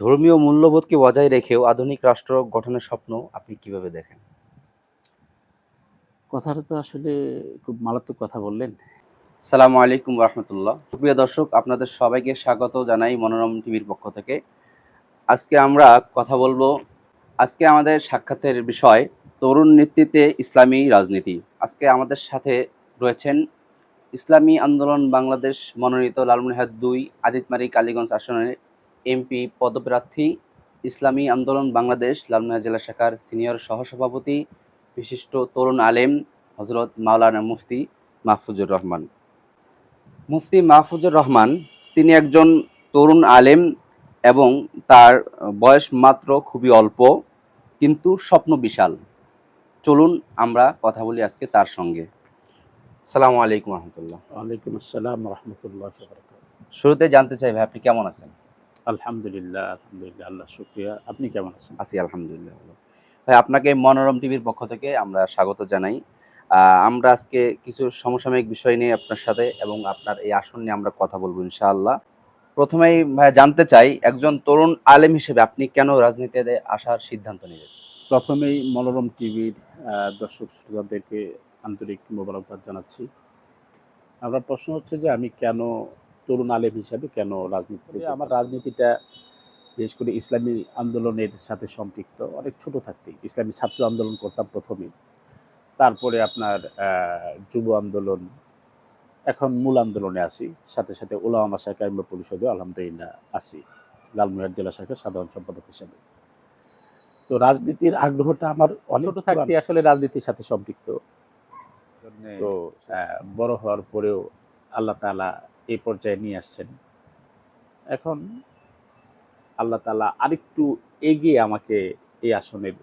ধর্মীয় মূল্যবোধকে বজায় রেখেও আধুনিক রাষ্ট্র গঠনের স্বপ্ন আপনি কীভাবে দেখেন? কথাটা তো আসলে খুব মারাত্মক কথা বললেন। সালামু আলাইকুম রহমতুল্লাহ প্রিয় দর্শক আপনাদের সবাইকে স্বাগত জানাই মনোরম টিভির পক্ষ থেকে। আজকে আমরা কথা বলব আজকে আমাদের সাক্ষাতের বিষয় তরুণ নেতৃত্বে ইসলামী রাজনীতি। আজকে আমাদের সাথে রয়েছেন ইসলামী আন্দোলন বাংলাদেশ মনোনীত লালমনিরহাট দুই আদিতমারি কালীগঞ্জ আসনের এমপি পদপ্রার্থী ইসলামী আন্দোলন বাংলাদেশ লালমনিরহাট জেলা শাখার সিনিয়র সহসভাপতি বিশিষ্ট তরুণ আলেম হজরত মাওলানা মুফতি মাহফুজুর রহমান। মুফতি মাহফুজুর রহমান তিনি একজন তরুণ আলেম এবং তার বয়স মাত্র খুবই অল্প কিন্তু স্বপ্ন বিশাল। চলুন আমরা কথা বলি আজকে তার সঙ্গে। সালামু আলাইকুম রহমতুল্লাহ। ওয়ালাইকুম আসসালাম রহমতুল্লাহ। শুরুতে জানতে চাই ভাই আপনি কেমন আছেন? আলহামদুলিল্লাহ আলহামদুলিল্লাহ আল্লাহ শুক্রিয়া। আপনি কেমন আছেন? আছি আলহামদুলিল্লাহ। ভাই আপনাকে মনোরম টিভির পক্ষ থেকে আমরা স্বাগত জানাই। আমরা আজকে কিছু সমসাময়িক বিষয় নিয়ে আপনার সাথে এবং আপনার এই আসন নিয়ে আমরা কথা বলব ইনশাআল্লাহ। প্রথমেই ভাই জানতে চাই একজন তরুণ আলেম হিসেবে আপনি কেন রাজনীতিতে আসার সিদ্ধান্ত নিলেন? প্রথমেই মনোরম টিভির দর্শক শ্রোতাদেরকে আন্তরিক মোবারকবাদ জানাচ্ছি। আমার প্রশ্ন হচ্ছে যে আমি কেন তরুণ আলেম হিসাবে কেন রাজনীতি করি? আমার রাজনীতিটা বিশেষ করে ইসলামী আন্দোলনের সাথে সম্পৃক্ত অনেক ছোট থাকতেই ইসলামী ছাত্র আন্দোলন করতাম প্রথমে। তারপরে আপনার যুব আন্দোলন এখন মূল আন্দোলনে আসি সাথে সাথে ওলামা শাখা ইমা পরিষদে আলহামদুলিল্লাহ আসি লালমনিরহাট জেলা শাখার সাধারণ সম্পাদক হিসাবে। তো রাজনীতির আগ্রহটা আমার অনেক ছোট থাকতে আসলে রাজনীতির সাথে সম্পৃক্ত। তো বড় হওয়ার পরেও আল্লাহ তালা এই পর্যায়ে নিয়ে আসছেন। এখন আল্লাহ তালা আরেকটু এগিয়ে আমাকে এই আসনের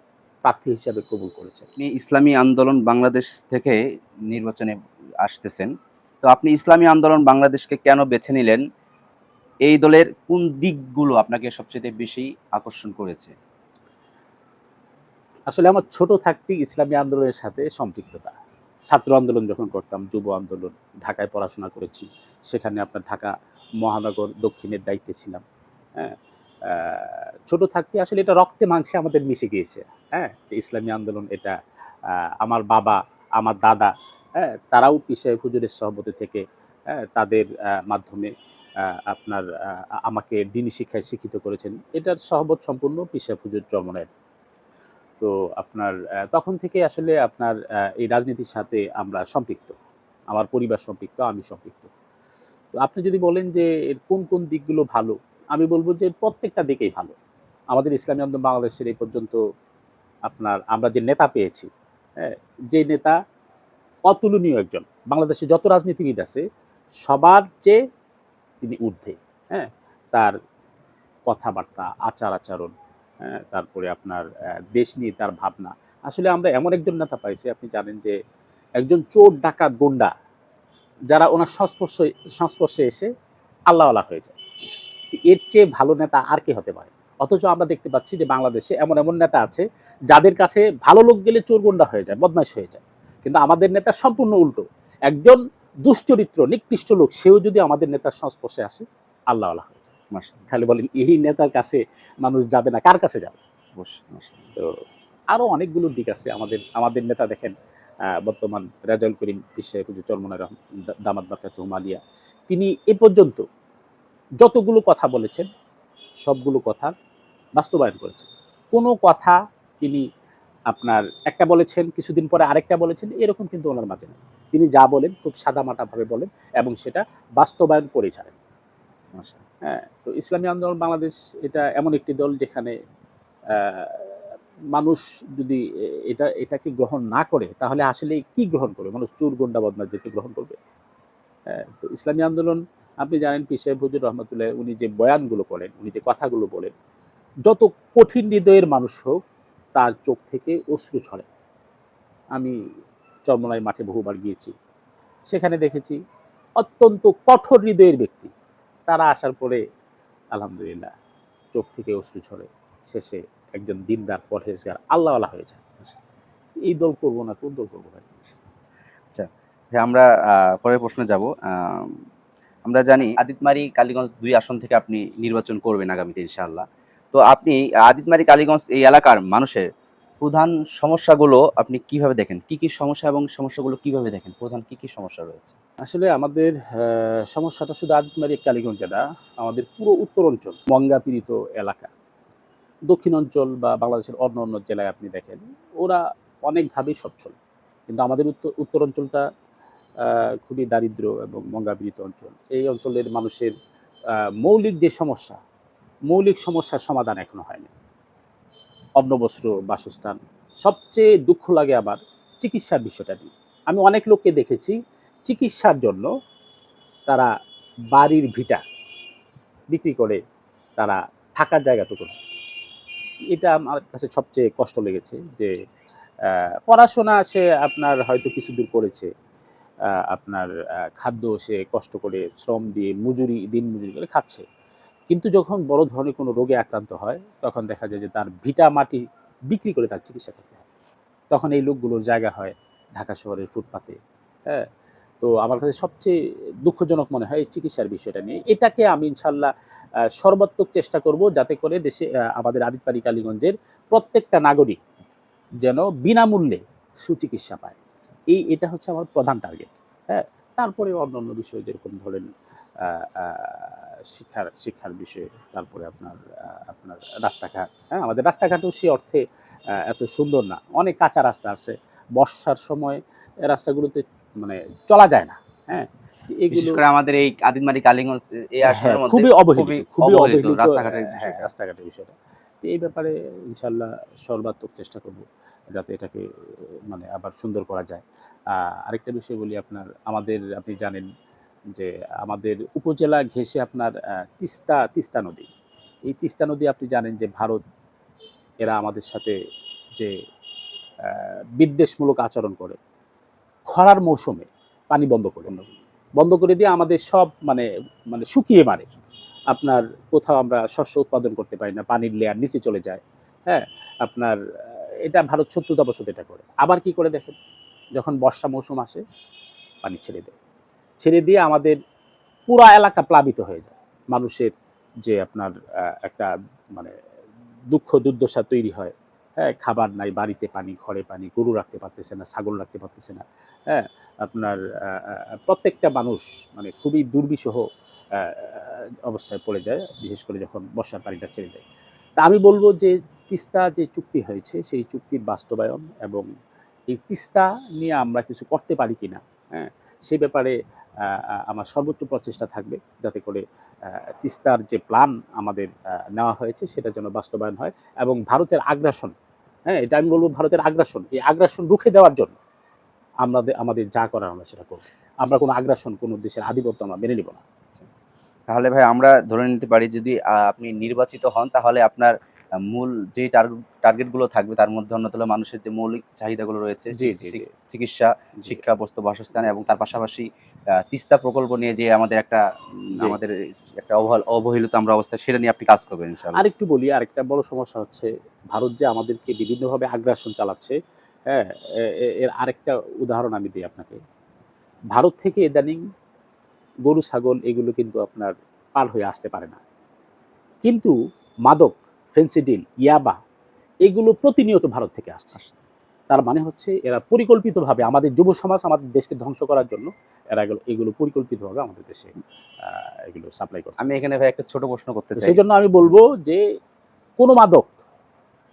প্রার্থী হিসাবে কবুল করেছেন। আপনি ইসলামী আন্দোলন বাংলাদেশ থেকে নির্বাচনে আসতেছেন। তো আপনি ইসলামী আন্দোলন বাংলাদেশকে কেন বেছে নিলেন? এই দলের কোন দিকগুলো আপনাকে সবচেয়ে বেশি আকর্ষণ করেছে? আসলে আমার ছোট থাকতেই ইসলামী আন্দোলনের সাথে সম্পৃক্ততা। ছাত্র আন্দোলন যখন করতাম, যুব আন্দোলন, ঢাকায় পড়াশোনা করেছি, সেখানে আপনার ঢাকা মহানগর দক্ষিণের দায়িত্বে ছিলাম। হ্যাঁ ছোট থাকতে আসলে এটা রক্তে মাংসে আমাদের মিশে গিয়েছে। হ্যাঁ ইসলামী আন্দোলন এটা আমার বাবা, আমার দাদা হ্যাঁ তারাও পিসাই হুজুরের সহমতি থেকে হ্যাঁ তাদের মাধ্যমে আপনার আমাকে দিনী শিক্ষায় শিক্ষিত করেছেন। এটার সহবত সম্পূর্ণ পিসাই হুজুর চরমনের তো আপনার তখন থেকে আসলে আপনার এই রাজনীতির সাথে আমরা সম্পৃক্ত। আমার পরিবার সম্পৃক্ত, আমি সম্পৃক্ত। তো আপনি যদি বলেন যে এর কোন কোন দিকগুলো ভালো, আমি বলব যে প্রত্যেকটা দিকেই ভালো। আমাদের ইসলামী আন্দোলন বাংলাদেশের এই পর্যন্ত আপনার, আমরা যে নেতা পেয়েছি হ্যাঁ যে নেতা অতুলনীয় একজন। বাংলাদেশে যত রাজনীতিবিদ আছে, সবার চেয়ে তিনি ঊর্ধ্বে হ্যাঁ তার কথাবার্তা আচার আচরণ তারপরে আপনার দেশ নিয়ে তার ভাবনা। আসলে আমরা এমন একজন নেতা পাইছি আপনি জানেন যে একজন চোর ডাকাত গুন্ডা যারা ওনার সংস্পর্শে সংস্পর্শে এসে আল্লাহওয়ালা হয়ে যায়। এর চেয়ে ভালো নেতা আর কে হতে পারে? অথচ আমরা দেখতে পাচ্ছি যে বাংলাদেশে এমন এমন নেতা আছে যাদের কাছে ভালো লোক গেলে চোর গুন্ডা হয়ে যায় বদমাইশ হয়ে যায়। কিন্তু আমাদের নেতা সম্পূর্ণ উল্টো। একজন দুশ্চরিত্র নিকৃষ্ট লোক সেও যদি আমাদের নেতার সংস্পর্শে আসে যায়। মাশাআল্লাহ, তাহলে বলেন এই নেতার কাছে মানুষ যাবে না কার কাছে যাবে? অবশ্যই, তো আরও অনেকগুলো দিক আছে আমাদের আমাদের নেতা দেখেন বর্তমান রাজাউল করিম বিশ্বের পুজো চরমনা দামাদ বারকাত হুমালিয়া তিনি এ পর্যন্ত যতগুলো কথা বলেছেন সবগুলো কথা বাস্তবায়ন করেছেন। কোনো কথা তিনি আপনার একটা বলেছেন কিছুদিন পরে আরেকটা বলেছেন এরকম কিন্তু ওনার মাঝে নেই। তিনি যা বলেন খুব সাদামাটাভাবে বলেন এবং সেটা বাস্তবায়ন করে ছাড়েন। হ্যাঁ তো ইসলামী আন্দোলন বাংলাদেশ এটা এমন একটি দল যেখানে মানুষ যদি এটা এটাকে গ্রহণ না করে তাহলে আসলে কি গ্রহণ করবে? মানুষ চোর গন্ডা বদমাশদেরকে গ্রহণ করবে? হ্যাঁ, তো ইসলামী আন্দোলন আপনি জানেন পি সাহেব রহমতুল্লাহ উনি যে বয়ানগুলো করেন উনি যে কথাগুলো বলেন যত কঠিন হৃদয়ের মানুষ হোক তার চোখ থেকে অশ্রু ছড়ে। আমি চরমলাই মাঠে বহুবার গিয়েছি সেখানে দেখেছি অত্যন্ত কঠোর হৃদয়ের ব্যক্তি। তারা আসার পরে, আলহামদুলিল্লাহ, চোখ থেকে অশ্রু ছড়ে শেষে একজন দিনদার পরহেজগার আল্লাহওয়ালা হয়ে যায়। এই দল করব না, কোন দল করব ভাই আচ্ছা আমরা পরের প্রশ্নে যাব। আমরা জানি আদিতমারি কালীগঞ্জ দুই আসন থেকে আপনি নির্বাচন করবেন আগামীতে, ইনশাআল্লাহ। তো আপনি আদিতমারি কালীগঞ্জ এই এলাকার মানুষের প্রধান সমস্যাগুলো আপনি কীভাবে দেখেন? কি কি সমস্যা এবং সমস্যাগুলো কীভাবে দেখেন? প্রধান কি কি সমস্যা রয়েছে? আসলে আমাদের সমস্যাটা শুধু আদিতমারি কালীগঞ্জে না, আমাদের পুরো উত্তর অঞ্চল মঙ্গা পীড়িত এলাকা দক্ষিণ অঞ্চল বা বাংলাদেশের অন্য অন্য জেলায় আপনি দেখেন, ওরা অনেকভাবেই সচ্ছল। কিন্তু আমাদের উত্তর উত্তর অঞ্চলটা খুবই দারিদ্র এবং মঙ্গা পীড়িত অঞ্চল। এই অঞ্চলের মানুষের মৌলিক যে সমস্যা, মৌলিক সমস্যার সমাধান এখনও হয়নি। অন্ন বস্ত্র বাসস্থান, সবচেয়ে দুঃখ লাগে আমার চিকিৎসার বিষয়টা নিয়ে। আমি অনেক লোককে দেখেছি চিকিৎসার জন্য তারা বাড়ির ভিটা বিক্রি করে তারা থাকার জায়গাটুকু। এটা আমার কাছে সবচেয়ে কষ্ট লেগেছে যে পড়াশোনা সে আপনার হয়তো কিছু দূর করেছে। আপনার খাদ্য সে কষ্ট করে শ্রম দিয়ে মজুরি, দিন মজুরি করে খাচ্ছে। কিন্তু যখন বড় ধরনের কোনো রোগে আক্রান্ত হয়, তখন দেখা যায় যে তার ভিটা মাটি বিক্রি করে তার চিকিৎসা করতে হয়। তখন এই লোকগুলোর জায়গা হয় ঢাকা শহরের ফুটপাতে হ্যাঁ? তো আমার কাছে সবচেয়ে দুঃখজনক মনে হয় চিকিৎসার বিষয়টা নিয়ে। এটাকে আমি ইনশাল্লাহ সর্বাত্মক চেষ্টা করব যাতে করে দেশে আমাদের আদিতপাড়ি কালীগঞ্জের প্রত্যেকটা নাগরিক যেন বিনামূল্যে সুচিকিৎসা পায়। এই, এটা হচ্ছে আমার প্রধান টার্গেট হ্যাঁ? তারপরে অন্য অন্য বিষয় যেরকম ধরেন শিক্ষার শিক্ষার বিষয়ে তারপরে আপনার আপনার রাস্তাঘাট। হ্যাঁ আমাদের রাস্তাঘাটও সে অর্থে এত সুন্দর না। অনেক কাঁচা রাস্তা আছে। বর্ষার সময় রাস্তাগুলোতে মানে চলা যায় না। হ্যাঁ এগুলো আমাদের এই কালীগঞ্জ হ্যাঁ, খুবই অবহেলিত খুবই অবহেলিত অবহেলিত রাস্তাঘাটের হ্যাঁ, রাস্তাঘাটের বিষয়টা। তো এই ব্যাপারে ইনশাল্লাহ সর্বাত্মক চেষ্টা করব যাতে এটাকে মানে আবার সুন্দর করা যায়। আরেকটা বিষয় বলি আপনার আমাদের আপনি জানেন যে আমাদের উপজেলা ঘেঁষে আপনার তিস্তা তিস্তা নদী। এই তিস্তা নদী আপনি জানেন যে ভারত, এরা আমাদের সাথে যে বিদ্বেষমূলক আচরণ করে। খরার মৌসুমে পানি বন্ধ করে বন্ধ করে দিয়ে আমাদের সব মানে মানে শুকিয়ে মারে। আপনার কোথাও আমরা শস্য উৎপাদন করতে পারি না, পানির লেয়ার নিচে চলে যায়। হ্যাঁ আপনার এটা ভারত শত্রুতাবশত এটা করে। আবার কি করে দেখেন? যখন বর্ষা মৌসুম আসে, পানি ছেড়ে দেয়। ছেড়ে দিয়ে আমাদের পুরা এলাকা প্লাবিত হয়ে যায়। মানুষের যে আপনার একটা মানে দুঃখ দুর্দশা তৈরি হয়। হ্যাঁ খাবার নাই, বাড়িতে পানি, ঘরে পানি, গরু রাখতে পারতেছে না, ছাগল রাখতে পারতেছে না। হ্যাঁ আপনার প্রত্যেকটা মানুষ মানে খুবই দুর্বিষহ অবস্থায় পড়ে যায়, বিশেষ করে যখন বর্ষার পানিটা ছেড়ে দেয়। তা আমি বলব যে তিস্তা যে চুক্তি হয়েছে, সেই চুক্তির বাস্তবায়ন এবং এই তিস্তা নিয়ে আমরা কিছু করতে পারি কিনা হ্যাঁ সে ব্যাপারে আমার সর্বোচ্চ প্রচেষ্টা থাকবে যাতে করে তিস্তার যে প্ল্যান আমাদের নেওয়া হয়েছে সেটা যেন বাস্তবায়ন হয় এবং ভারতের আগ্রাসন হ্যাঁ এটা আমি বলব ভারতের আগ্রাসন, এই আগ্রাসন রুখে দেওয়ার জন্য আমাদের আমাদের যা করার আমরা সেটা করব। আমরা কোনো আগ্রাসন, কোনো দেশের আধিপত্য আমরা মেনে নিব না। তাহলে ভাই আমরা ধরে নিতে পারি যদি আপনি নির্বাচিত হন তাহলে আপনার মূল যে টার্গেটগুলো থাকবে তার মধ্যে অন্যতম মানুষের যে মৌলিক চাহিদাগুলো রয়েছে। চিকিৎসা শিক্ষা বস্তু বাসস্থান এবং তার পাশাপাশি তিস্তা প্রকল্প নিয়ে যে আমাদের একটা আমাদের একটা অবহেল- অবহেলিত আমরা অবস্থা সেটা নিয়ে আপনি কাজ করবেন ইনশাআল্লাহ। আরেকটু বলি আরেকটা বড় সমস্যা হচ্ছে ভারত যে আমাদেরকে বিভিন্নভাবে আগ্রাসন চালাচ্ছে হ্যাঁ এর আরেকটা উদাহরণ আমি দিই আপনাকে। ভারত থেকে ইদানিং গরু ছাগল এগুলো কিন্তু আপনার পার হয়ে আসতে পারে না। কিন্তু মাদক ফেন্সিডিল ইয়াবা এগুলো প্রতিনিয়ত ভারত থেকে আসছে। তার মানে হচ্ছে এরা পরিকল্পিতভাবে আমাদের যুব সমাজ আমাদের দেশকে ধ্বংস করার জন্য এরা এগুলো এগুলো পরিকল্পিতভাবে আমাদের দেশে এগুলো সাপ্লাই করছে। আমি এখানে ভাই একটা ছোট প্রশ্ন করতে চাই। সেই জন্য আমি বলব যে কোনো মাদক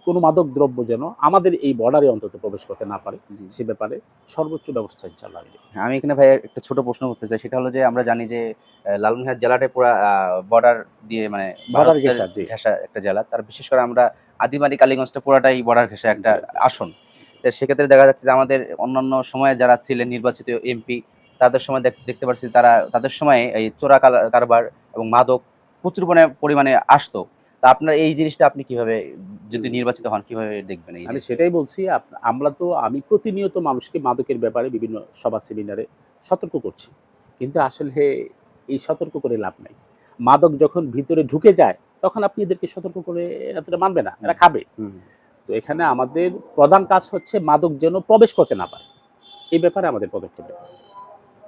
কোনো মাদক দ্রব্য যেন আমাদের এই বর্ডারে অন্তত প্রবেশ করতে না পারে সে ব্যাপারে সর্বোচ্চ ব্যবস্থা ইনশাল্লাহ আমি আমি এখানে ভাই একটা ছোট প্রশ্ন করতে চাই সেটা হলো যে আমরা জানি যে আহ, লালমনিরহাট জেলাটা পুরো বর্ডার দিয়ে মানে ভারতের ঘেঁষা, একটা জেলা তার বিশেষ করে আমরা আদিমারি কালীগঞ্জটা পুরাটাই বর্ডার ঘেঁষা একটা। আসন। সেক্ষেত্রে দেখা যাচ্ছে যে আমাদের অন্যান্য সময়ে যারা ছিলেন নির্বাচিত এমপি তাদের সময় দেখ- দেখতে পাচ্ছি তারা তাদের সময়ে এই চোরা কারবার এবং মাদক প্রচুর পরিমাণে আসতো। তা আপনার এই জিনিসটা আপনি কীভাবে যদি নির্বাচিত হন কীভাবে দেখবেন আমি সেটাই বলছি আমরা তো আমি প্রতিনিয়ত মানুষকে মাদকের ব্যাপারে বিভিন্ন সভা সেমিনারে সতর্ক করছি। কিন্তু আসলে এই সতর্ক করে লাভ নাই। মাদক যখন ভিতরে ঢুকে যায় তখন আপনি এদেরকে সতর্ক করে এতটা মানবে না এরা খাবে। তো এখানে আমাদের প্রধান কাজ হচ্ছে মাদক যেন প্রবেশ করতে না পারে। এই ব্যাপারে আমাদের পদক্ষেপ নেব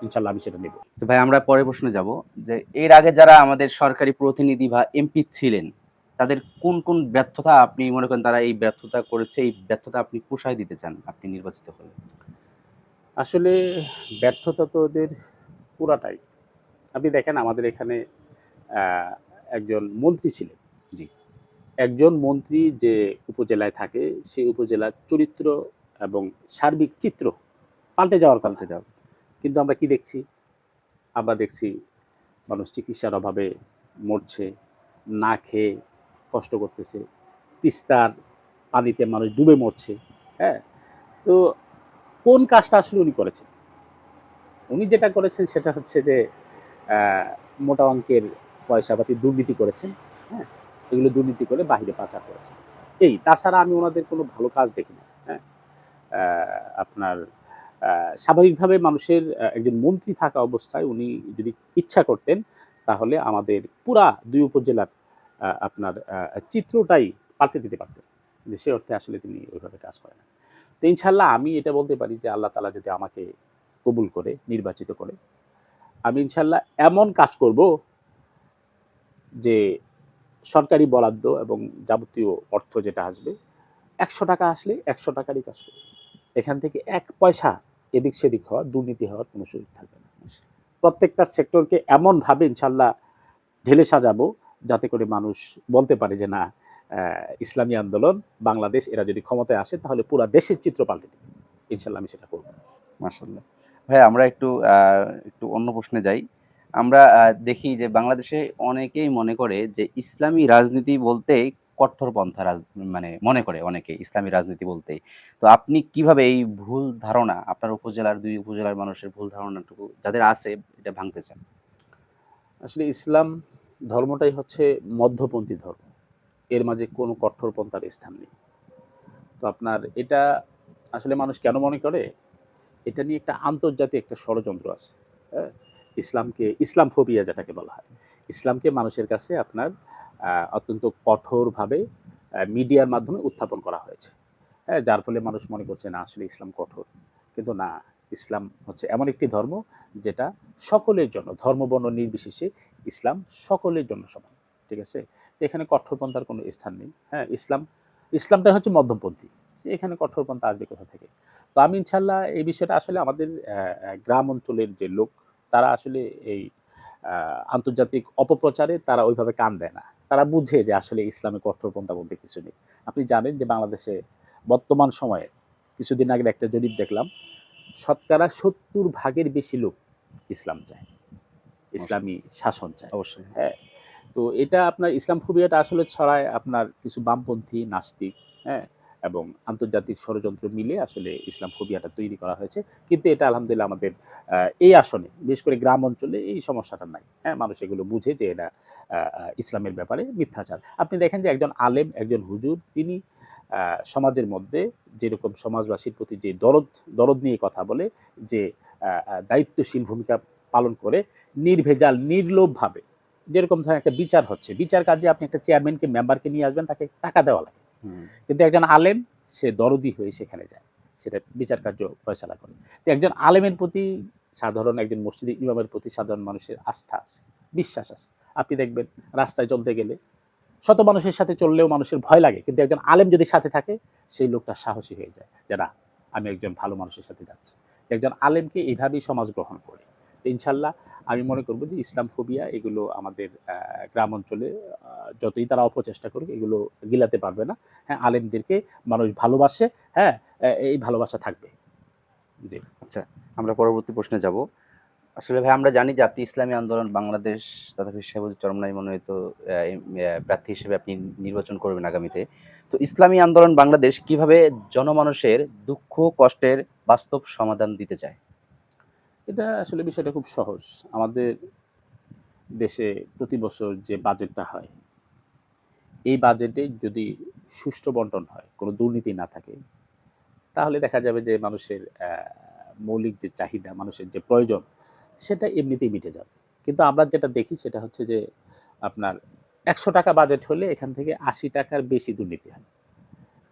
ইনশাল্লাহ আমি সেটা নেব। তো ভাই আমরা পরের প্রশ্নে যাব যে এর আগে যারা আমাদের সরকারি প্রতিনিধি বা এমপি ছিলেন তাদের কোন কোন ব্যর্থতা আপনি মনে করেন তারা এই ব্যর্থতা করেছে এই ব্যর্থতা আপনি পোষায় দিতে চান আপনি নির্বাচিত হলে? আসলে ব্যর্থতা তো ওদের পুরাটাই। আপনি দেখেন আমাদের এখানে একজন মন্ত্রী ছিলেন। জি। একজন মন্ত্রী যে উপজেলায় থাকে সেই উপজেলার চরিত্র এবং সার্বিক চিত্র পাল্টে যাওয়ার পাল্টে যাও কিন্তু আমরা কি দেখছি? আমরা দেখছি মানুষ চিকিৎসার অভাবে মরছে না খেয়ে কষ্ট করতেছে। তিস্তার পানিতে মানুষ ডুবে মরছে হ্যাঁ? তো কোন কাজটা আসলে উনি করেছেন? উনি যেটা করেছেন সেটা হচ্ছে যে মোটা অঙ্কের পয়সাপাতি দুর্নীতি করেছেন হ্যাঁ? এগুলো দুর্নীতি করে বাহিরে পাচার করেছেন। এই, তাছাড়া আমি ওনাদের কোনো ভালো কাজ দেখি না হ্যাঁ? আপনার স্বাভাবিকভাবে মানুষের একজন মন্ত্রী থাকা অবস্থায় উনি যদি ইচ্ছা করতেন, তাহলে আমাদের পুরা দুই উপজেলার আপনার চিত্রটাই পাল্টে দিতে পারতেন। কিন্তু সে অর্থে আসলে তিনি ওইভাবে কাজ করেন না। তো ইনশাল্লাহ আমি এটা বলতে পারি যে আল্লাহ তালা যদি আমাকে কবুল করে, নির্বাচিত করে, আমি ইনশাল্লাহ এমন কাজ করব যে সরকারি বরাদ্দ এবং যাবতীয় অর্থ যেটা আসবে, একশো টাকা আসলে একশো টাকারই কাজ করব। এখান থেকে এক পয়সা এদিক সেদিক হওয়ার, দুর্নীতি হওয়ার কোনো সুযোগ থাকবে না। প্রত্যেকটা সেক্টরকে এমনভাবে ইনশাল্লাহ ঢেলে সাজাবো যাতে করে মানুষ বলতে পারে যে না ইসলামী আন্দোলন বাংলাদেশ এরা যদি ক্ষমতায় আসে তাহলে পুরো দেশের চিত্র পাল্টে দেবে। ইনশাল্লাহ আমি সেটা করব। মাশাল্লাহ ভাই আমরা একটু একটু অন্য প্রশ্নে যাই। আমরা দেখি যে বাংলাদেশে অনেকেই মনে করে যে ইসলামী রাজনীতি বলতে কট্টরপন্থা রাজ মানে মনে করে অনেকে ইসলামী রাজনীতি বলতে। তো আপনি কীভাবে এই ভুল ধারণা আপনার উপজেলার দুই উপজেলার মানুষের ভুল ধারণাটুকু যাদের আছে এটা ভাঙতে চান? আসলে ইসলাম ধর্মটাই হচ্ছে মধ্যপন্থী ধর্ম। এর মাঝে কোনো কঠোরপন্থার স্থান নেই। তো আপনার এটা আসলে মানুষ কেন মনে করে? এটা নিয়ে একটা আন্তর্জাতিক একটা ষড়যন্ত্র আছে হ্যাঁ? ইসলামকে, ইসলাম ফোবিয়া যেটাকে বলা হয়। ইসলামকে মানুষের কাছে আপনার অত্যন্ত কঠোরভাবে মিডিয়ার মাধ্যমে উত্থাপন করা হয়েছে। হ্যাঁ যার ফলে মানুষ মনে করছে, না, আসলে ইসলাম কঠোর। কিন্তু না ইসলাম হচ্ছে এমন একটি ধর্ম যেটা সকলের জন্য, ধর্ম, বর্ণ নির্বিশেষে ইসলাম সকলের জন্য সমান, ঠিক আছে? এখানে কঠোরপন্থার কোনো স্থান নেই হ্যাঁ? ইসলাম ইসলামটা হচ্ছে মধ্যমপন্থী এখানে কঠোরপন্থা আসবে কোথা থেকে? তো আমি ইনশাল্লাহ এই বিষয়টা আসলে আমাদের গ্রাম অঞ্চলের যে লোক, তারা আসলে এই আন্তর্জাতিক অপপ্রচারে তারা ওইভাবে কান দেয় না। তারা বুঝে যে আসলে ইসলামে কঠোরপন্থা বলতে কিছু নেই। আপনি জানেন যে বাংলাদেশে বর্তমান সময়ে, কিছুদিন আগে একটা জরিপ দেখলাম শতকরা সত্তর ভাগের বেশি লোক ইসলাম চায় ইসলামী শাসন চায়। অবশ্যই। হ্যাঁ তো এটা আপনার ইসলাম ফোবিয়াটা আসলে ছড়ায় আপনার কিছু বামপন্থী নাস্তিক হ্যাঁ এবং আন্তর্জাতিক ষড়যন্ত্র মিলে আসলে ইসলাম ফোবিয়াটা তৈরি করা হয়েছে। কিন্তু এটা আলহামদুলিল্লাহ আমাদের এই আসনে বিশেষ করে গ্রাম অঞ্চলে এই সমস্যাটা নাই। হ্যাঁ মানুষ এগুলো বুঝে যে এটা ইসলামের ব্যাপারে মিথ্যাচার। আপনি দেখেন যে একজন আলেম একজন হুজুর তিনি সমাজের মধ্যে যেরকম সমাজবাসীর প্রতি যে দরদ দরদ নিয়ে কথা বলে যে দায়িত্বশীল ভূমিকা পালন করে নির্ভেজাল নির্লোভভাবে। যেরকম ধরেন একটা বিচার হচ্ছে বিচার কাজে আপনি একটা চেয়ারম্যানকে মেম্বারকে নিয়ে আসবেন তাকে টাকা দেওয়া লাগে। কিন্তু একজন আলেম সে দরদি হয়ে সেখানে যায় সেটা বিচার কার্য ফয়সালা করে। তো একজন আলেমের প্রতি সাধারণ একজন মসজিদ ইমামের প্রতি সাধারণ মানুষের আস্থা আছে বিশ্বাস আছে। আপনি দেখবেন রাস্তায় চলতে গেলে শত মানুষের সাথে চললেও মানুষের ভয় লাগে, কিন্তু একজন আলেম যদি সাথে থাকে, সেই লোকটা সাহসী হয়ে যায় যে, না, আমি একজন ভালো মানুষের সাথে যাচ্ছি। একজন আলেমকে এইভাবেই সমাজ গ্রহণ করে। ইনশাল্লাহ আমি মনে করব যে ইসলাম ফোবিয়া এগুলো আমাদের গ্রাম অঞ্চলে যতই তারা অপচেষ্টা করুক, এগুলো গিলাতে পারবে না। হ্যাঁ আলেমদেরকে মানুষ ভালোবাসে হ্যাঁ এই ভালোবাসা থাকবে। জি। আচ্ছা আমরা পরবর্তী প্রশ্নে যাব। আসলে ভাই, আমরা জানি যে আপনি ইসলামী আন্দোলন বাংলাদেশ তথা শেখুজ চরমনাই মনোনীত প্রার্থী হিসেবে আপনি নির্বাচন করবেন আগামীতে। তো ইসলামী আন্দোলন বাংলাদেশ কীভাবে জনমানুষের দুঃখ, কষ্টের বাস্তব সমাধান দিতে চায়? এটা আসলে বিষয়টা খুব সহজ। আমাদের দেশে প্রতি বছর যে বাজেটটা হয়, এই বাজেটে যদি সুষ্ঠু বন্টন হয়, কোনো দুর্নীতি না থাকে, তাহলে দেখা যাবে যে মানুষের মৌলিক যে চাহিদা, মানুষের যে প্রয়োজন সেটা এমনিতেই মিটে যাবে। কিন্তু আমরা যেটা দেখি সেটা হচ্ছে যে আপনার একশো টাকা বাজেট হলে এখান থেকে আশি টাকার বেশি দুর্নীতি হয়।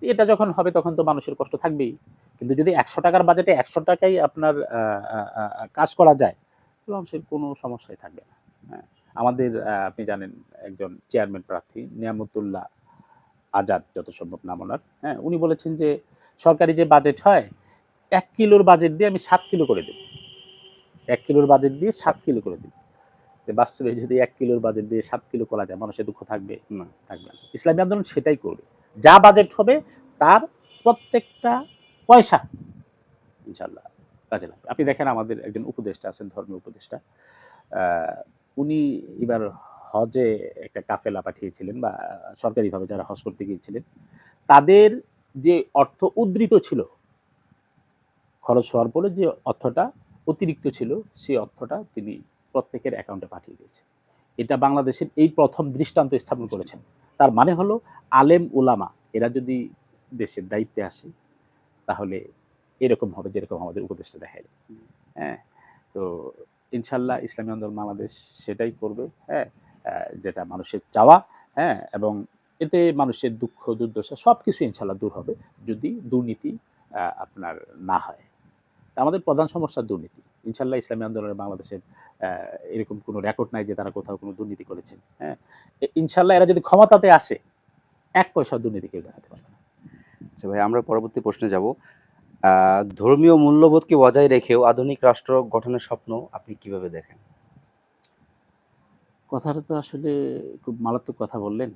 এটা যখন হবে তখন তো মানুষের কষ্ট থাকবেই। কিন্তু যদি একশো টাকার বাজেটে একশো টাকাই আপনার কাজ করা যায়, তাহলে মানুষের কোনো সমস্যাই থাকবে না। হ্যাঁ। আমাদের আপনি জানেন একজন চেয়ারম্যান প্রার্থী নিয়ামতুল্লাহ আজাদ যত সম্ভব নাম ওনার। হ্যাঁ উনি বলেছেন যে সরকারি যে বাজেট হয়, এক কিলোর বাজেট দিয়ে আমি সাত কিলো করে দেব। এক কিলোর বাজেট দিয়ে সাত কিলো করে দেব। বাস্তবে যদি এক কিলোর বাজেট দিয়ে সাত কিলো করা যায় মানুষের দুঃখ থাকবে? না। থাকবে না। ইসলামী আন্দোলন সেটাই করবে। যা বাজেট হবে তার প্রত্যেকটা পয়সা ইনশাল্লাহ কাজে লাগবে। আপনি দেখেন আমাদের একজন উপদেষ্টা আছেন ধর্মীয় উপদেষ্টা। উনি এবার হজে একটা কাফেলা পাঠিয়েছিলেন বা সরকারিভাবে যারা হজ করতে গিয়েছিলেন তাদের যে অর্থ উদ্ধৃত ছিল খরচ হওয়ার পরে যে অর্থটা অতিরিক্ত ছিল সেই অর্থটা তিনি প্রত্যেকের অ্যাকাউন্টে পাঠিয়ে দিয়েছেন। এটা বাংলাদেশের এই প্রথম দৃষ্টান্ত স্থাপন করেছেন। তার মানে হলো আলেম উলামা, এরা যদি দেশের দায়িত্বে আসে, তাহলে এরকম হবে যেরকম আমাদের উপদেশটা দেখায়। হ্যাঁ তো ইনশাল্লাহ ইসলামী আন্দোলন বাংলাদেশ সেটাই করবে হ্যাঁ যেটা মানুষের চাওয়া হ্যাঁ এবং এতে মানুষের দুঃখ, দুর্দশা সব কিছু ইনশাল্লাহ দূর হবে যদি দুর্নীতি আপনার না হয়। আমাদের প্রধান সমস্যা দুর্নীতি। ইনশাল্লাহ ইসলামী আন্দোলনের বাংলাদেশের এরকম কোনো রেকর্ড নাই যে তারা কোথাও কোনো দুর্নীতি করেছেন হ্যাঁ? ইনশাল্লাহ এরা যদি ক্ষমতাতে আসে এক পয়সা দুর্নীতি কেউ দেখাতে পারবে না। আচ্ছা ভাই আমরা পরবর্তী প্রশ্নে যাব। ধর্মীয় মূল্যবোধকে বজায় রেখেও আধুনিক রাষ্ট্র গঠনের স্বপ্ন আপনি কীভাবে দেখেন? কথাটা তো আসলে খুব মারাত্মক কথা বললেন।